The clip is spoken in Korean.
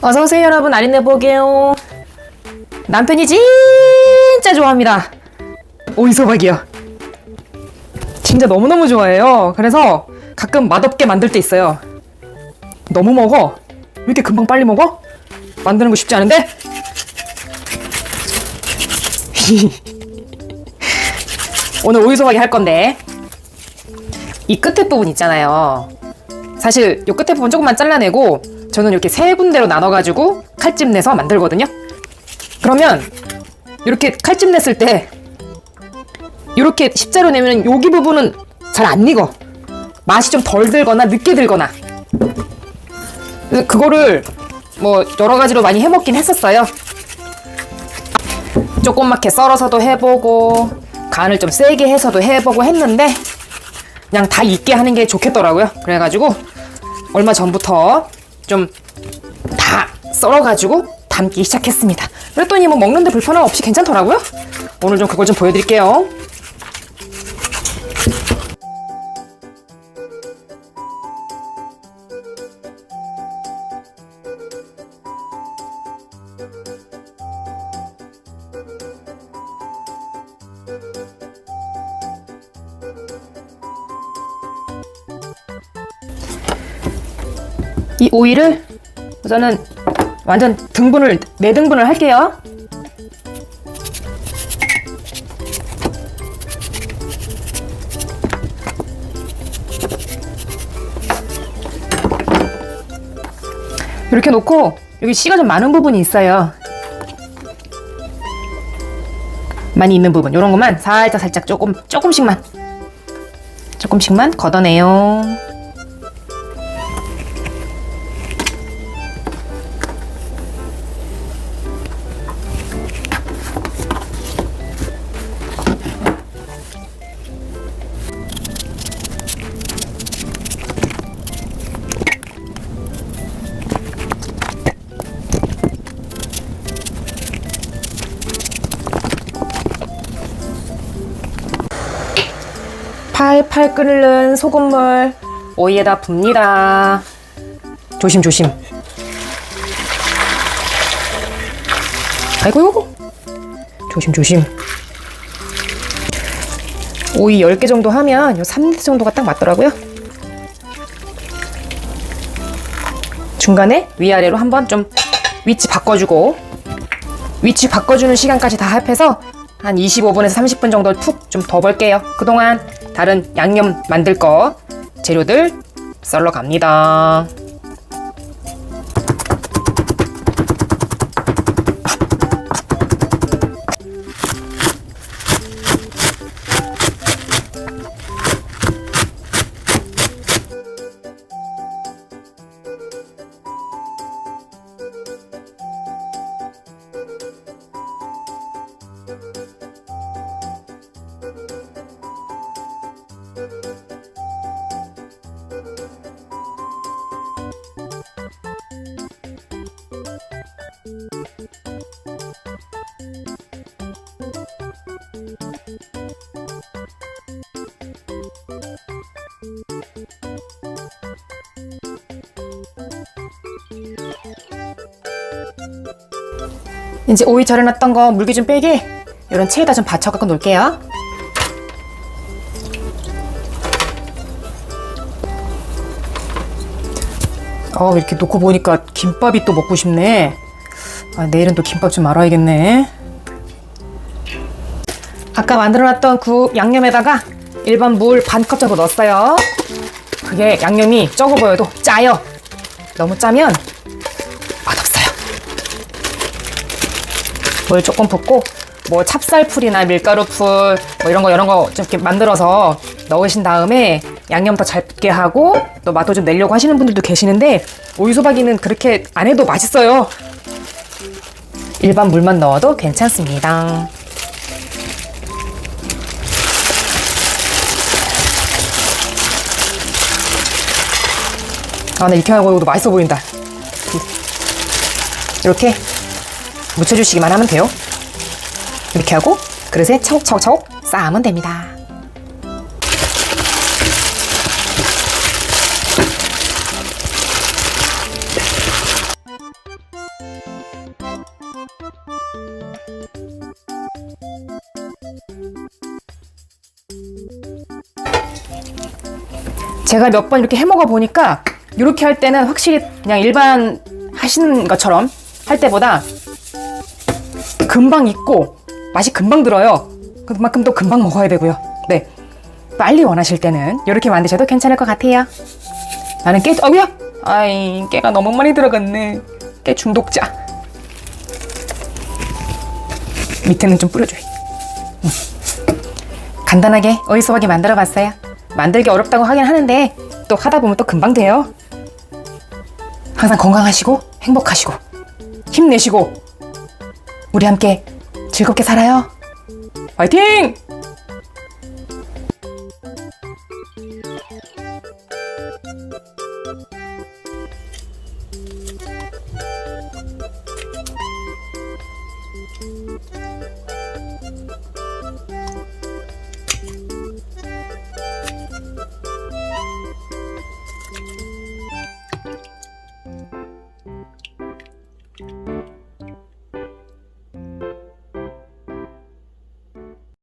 어서오세요 여러분. 아린네 보게요. 남편이 진짜 좋아합니다. 오이소박이요. 진짜 너무너무 좋아해요. 그래서 가끔 맛없게 만들 때 있어요. 너무 먹어. 왜 이렇게 금방 빨리 먹어? 만드는 거 쉽지 않은데? 오늘 오이소박이 할 건데 이 끝에 부분 있잖아요. 사실 이 끝에 부분 조금만 잘라내고 저는 이렇게 세 군데로 나눠가지고 칼집 내서 만들거든요. 그러면 이렇게 칼집 냈을 때 이렇게 십자로 내면 여기 부분은 잘 안 익어. 맛이 좀 덜 들거나 늦게 들거나. 그거를 뭐 여러 가지로 많이 해먹긴 했었어요. 조그맣게 썰어서도 해보고 간을 좀 세게 해서도 해보고 했는데 그냥 다 익게 하는 게 좋겠더라고요. 그래가지고 얼마 전부터 좀 다 썰어가지고 담기 시작했습니다. 그랬더니 뭐 먹는데 불편함 없이 괜찮더라고요. 오늘 좀 그걸 좀 보여드릴게요. 이 오이를 우선은 완전 등분을 네 등분을 할게요. 이렇게 놓고 여기 씨가 좀 많은 부분이 있어요. 많이 있는 부분 이런 것만 살짝 살짝 조금 조금씩만 조금씩만 걷어내요. 팔팔 끓는 소금물 오이에다 붓니다. 조심 조심. 아이고 조심 조심. 오이 10개 정도 하면 요 3대 정도가 딱 맞더라고요. 중간에 위아래로 한번 좀 위치 바꿔주고 위치 바꿔주는 시간까지 다 합해서 한 25분에서 30분 정도 푹 좀 더 볼게요. 그동안 다른 양념 만들 거 재료들 썰러 갑니다. 이제 오이 절여놨던 거 물기 좀 빼게 이런 체에다 좀 받쳐 갖고 놓을게요. 어 이렇게 놓고 보니까 김밥이 또 먹고 싶네. 아, 내일은 또 김밥 좀 말아야겠네. 아까 만들어놨던 그 양념에다가 일반 물 반 컵 정도 넣었어요. 그게 양념이 적어 보여도 짜요. 너무 짜면 맛없어요. 물 조금 붓고 뭐 찹쌀풀이나 밀가루풀 뭐 이런 거 이런 거 좀 이렇게 만들어서 넣으신 다음에 양념 더 잘 붙게 하고 또 맛도 좀 내려고 하시는 분들도 계시는데 오이소박이는 그렇게 안 해도 맛있어요. 일반 물만 넣어도 괜찮습니다. 아, 나 이렇게 하고 이것도 맛있어 보인다. 이렇게 묻혀주시기만 하면 돼요. 이렇게 하고 그릇에 차곡차곡 차곡 쌓으면 됩니다. 제가 몇 번 이렇게 해먹어 보니까 이렇게 할 때는 확실히 그냥 일반 하시는 것처럼 할 때보다 금방 익고 맛이 금방 들어요. 그만큼 또 금방 먹어야 되고요. 네. 빨리 원하실 때는 이렇게 만드셔도 괜찮을 것 같아요. 나는 깨, 어우야! 아이, 깨가 너무 많이 들어갔네. 깨 중독자. 밑에는 좀 뿌려줘요. 음. 간단하게 어이소하게 만들어 봤어요. 만들기 어렵다고 하긴 하는데 또 하다 보면 또 금방 돼요. 항상 건강하시고 행복하시고 힘내시고 우리 함께 즐겁게 살아요. 화이팅!